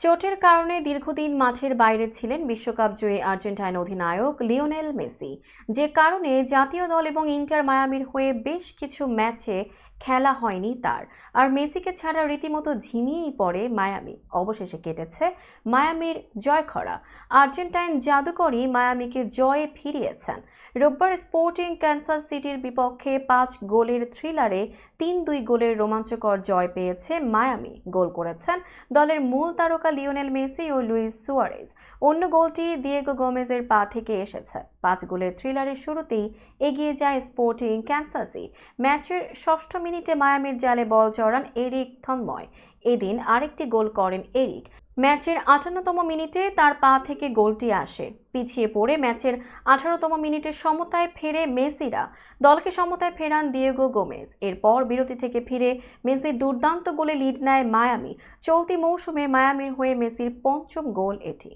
চোটের কারণে দীর্ঘদিন মাঠের বাইরে ছিলেন বিশ্বকাপ জয়ী আর্জেন্টাইন অধিনায়ক লিওনেল মেসি। যে কারণে জাতীয় দল এবং ইন্টার মায়ামির হয়ে বেশ কিছু ম্যাচে খেলা হয়নি তার। আর মেসিকে ছাড়া রীতিমতো ঝিমিয়েই পড়ে মায়ামি। অবশেষে কেটেছে মায়ামির জয়খরা। আর্জেন্টাইন জাদুকরই মায়ামিকে জয়ে ফিরিয়েছেন। রোববার স্পোর্টিং ক্যান্সাস সিটির বিপক্ষে পাঁচ গোলের থ্রিলারে তিন দুই গোলের রোমাঞ্চকর জয় পেয়েছে মায়ামি। গোল করেছেন দলের মূল তারকা লিওনেল মেসি ও লুইস সুয়ারেজ। অন্য গোলটি দিয়েগো গোমেজের পা থেকে এসেছে। পাঁচ গোলের থ্রিলারের শুরুতেই এগিয়ে যায় স্পোর্টিং ক্যান্সাসি ম্যাচের ষষ্ঠ মিনিটে মায়ামির জালে বল চড়ান এরিক থনময় এদিন আরেকটি গোল করেন এরিক। ম্যাচের আটান্নতম মিনিটে তার পা থেকে গোলটি আসে। পিছিয়ে পড়ে ম্যাচের আঠারোতম মিনিটে সমতায় ফেরে মেসিরা। দলকে সমতায় ফেরান দিয়েগো গোমেজ। এরপর বিরতি থেকে ফিরে মেসির দুর্দান্ত গোলে লিড নেয় মায়ামি। চলতি মৌসুমে মায়ামির হয়ে মেসির পঞ্চম গোল এটি।